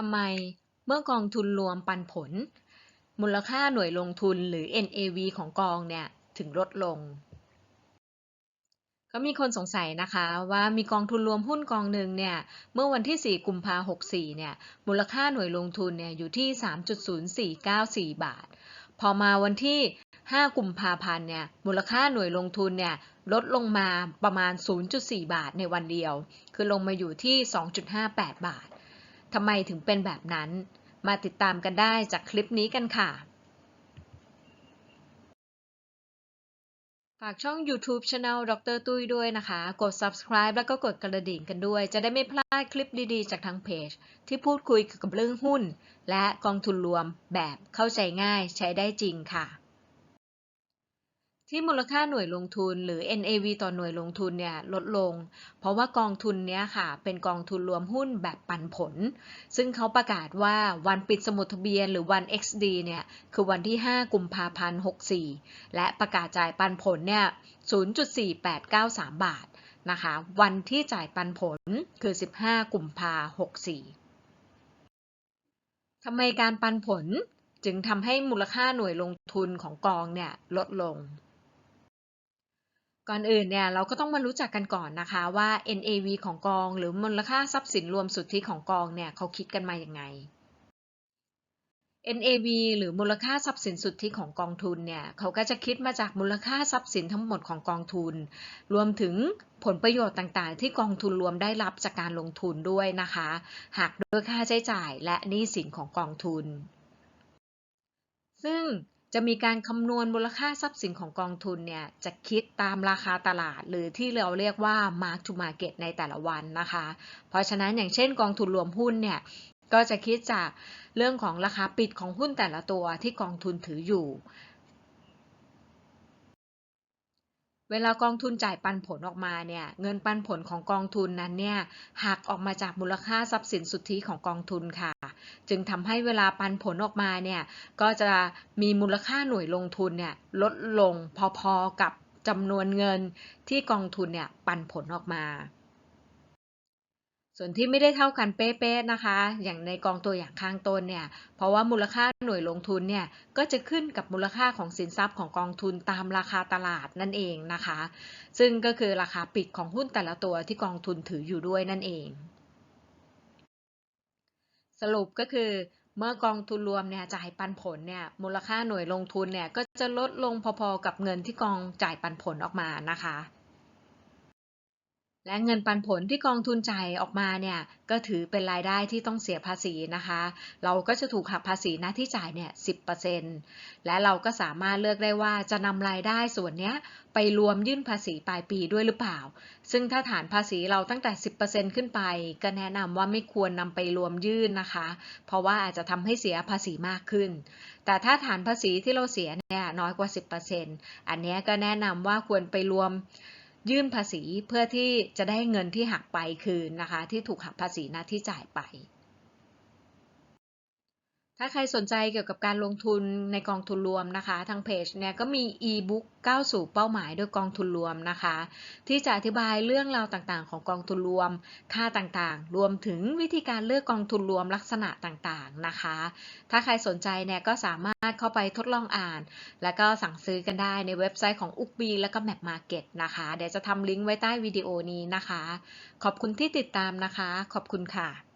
ทำไมเมื่อกองทุนรวมปันผล มูลค่าหน่วยลงทุนหรือ NAV ของกองเนี่ยถึงลดลง ก็มีคนสงสัยนะคะว่ามีกองทุนรวมหุ้นกองหนึ่งเนี่ยเมื่อวันที่ 4 กุมภาพันธ์64 เนี่ยมูลค่าหน่วยลงทุนเนี่ยอยู่ที่ 3.0494 บาท พอมาวันที่ 5 กุมภาพันธ์เนี่ยมูลค่าหน่วยลงทุนเนี่ยลดลงมาประมาณ 0.4 บาทในวันเดียว คือลงมาอยู่ที่ 2.58 บาท ทำไมถึงเป็นแบบนั้น มาติดตามกันได้จากคลิปนี้กันค่ะ ฝากช่อง YouTube Channel ดรตุ้ยด้วยนะคะ กด subscribe แล้วก็กดกระดิ่งกันด้วย จะได้ไม่พลาดคลิปดีๆ จากทางเพจ ที่พูดคุยเกี่ยวกับเรื่องหุ้น และกองทุนรวมแบบเข้าใจง่ายใช้ได้จริงค่ะ ที่มูลค่าหน่วยลงทุนหรือ NAV ต่อหน่วยลงทุนเนี่ยลดลง เพราะว่ากองทุนเนี้ยค่ะ เป็นกองทุนรวมหุ้นแบบปันผล ซึ่งเขาประกาศว่าวันปิดสมุดทะเบียนหรือวัน XD เนี่ยคือวันที่ 5 กุมภาพันธ์64 และประกาศจ่ายปันผลเนี่ย 0.4893 บาทนะคะ วันที่จ่ายปันผลคือ 15 กุมภา64ทำไมการปันผลจึงทำให้มูลค่าหน่วยลงทุนของกองเนี่ยลดลง ก่อนอื่นเนี่ยเราก็ต้องมารู้จักกันก่อนนะคะว่า NAV ของกอง หรือมูลค่าทรัพย์สินรวมสุทธิของกองเนี่ยเขาคิดกันมาอย่างไง NAV หรือมูลค่าทรัพย์สินสุทธิของกองทุนเนี่ยเขาก็จะคิดมาจากมูลค่าทรัพย์สินทั้งหมดของกองทุน รวมถึงผลประโยชน์ต่างๆ ที่กองทุนรวมได้รับจากการลงทุนด้วยนะคะ หากด้วยค่าใช้จ่ายและหนี้สินของกองทุน ซึ่ง จะมีการคำนวณมูลค่าทรัพย์สินของกองทุนเนี่ยจะคิดตามราคาตลาด หรือที่เราเรียกว่า mark to market ในแต่ละวันนะคะ เพราะฉะนั้นอย่างเช่นกองทุนรวมหุ้นเนี่ยก็จะคิดจากเรื่องของราคาปิดของหุ้นแต่ละตัวที่กองทุนถืออยู่ เวลากองทุนจ่ายปันผลออกมาเนี่ยเงินปันผลของกองทุนนั้นเนี่ยหักออกมาจากมูลค่าทรัพย์สินสุทธิของกองทุนค่ะ จึงทำให้เวลาปันผลออกมาเนี่ยก็จะมีมูลค่าหน่วยลงทุนเนี่ยลดลงพอๆกับจำนวนเงินที่กองทุนเนี่ยปันผลออกมา ส่วนที่ไม่ได้เท่ากันเป๊ะๆนะคะ อย่างในกองตัวอย่างข้างต้นเนี่ย เพราะว่ามูลค่าหน่วยลงทุนเนี่ยก็จะขึ้นกับมูลค่าของสินทรัพย์ของกองทุนตามราคาตลาดนั่นเองนะคะ ซึ่งก็คือราคาปิดของหุ้นแต่ละตัวที่กองทุนถืออยู่ด้วยนั่นเอง สรุปก็คือเมื่อกองทุนรวมเนี่ยจ่ายปันผลเนี่ยมูลค่าหน่วยลงทุนเนี่ยก็จะลดลงพอๆกับเงินที่กองจ่ายปันผลออกมานะคะ และเงินปันผลที่กองทุนจ่ายออกมาเนี่ยก็ถือเป็นรายได้ที่ต้องเสียภาษีนะคะ เราก็จะถูกหักภาษีหน้าที่จ่ายเนี่ย10%และเราก็สามารถเลือกได้ว่าจะนำรายได้ส่วนนี้ไปรวมยื่นภาษีปลายปีด้วยหรือเปล่า ซึ่งถ้าฐานภาษีเราตั้งแต่ 10%ขึ้นไป ก็แนะนำว่าไม่ควรนำไปรวมยื่นนะคะ เพราะว่าอาจจะทำให้เสียภาษีมากขึ้น แต่ถ้าฐานภาษีที่เราเสียเนี่ยน้อยกว่า 10%อันนี้ก็แนะนำว่าควรไปรวม ยื่นภาษีเพื่อที่จะได้เงินที่หักไปคืนนะคะ ที่ถูกหักภาษีหน้าที่จ่ายไป ถ้าใครสนใจเกี่ยวกับการลงทุนในกองทุนรวมนะคะ ทางเพจเนี่ยก็มีอีบุ๊กก้าวสู่เป้าหมายโดยกองทุนรวมนะคะ ที่จะอธิบายเรื่องราวต่างๆ ของกองทุนรวม ค่าต่างๆ รวมถึงวิธีการเลือกกองทุนรวมลักษณะต่างๆนะคะ ถ้าใครสนใจเนี่ยก็สามารถเข้าไปทดลองอ่าน แล้วก็สั่งซื้อกันได้ในเว็บไซต์ของอุกบีและก็แมปมาร์เก็ตนะคะ เดี๋ยวจะทำลิงก์ไว้ใต้วิดีโอนี้นะคะ ขอบคุณที่ติดตามนะคะ ขอบคุณค่ะ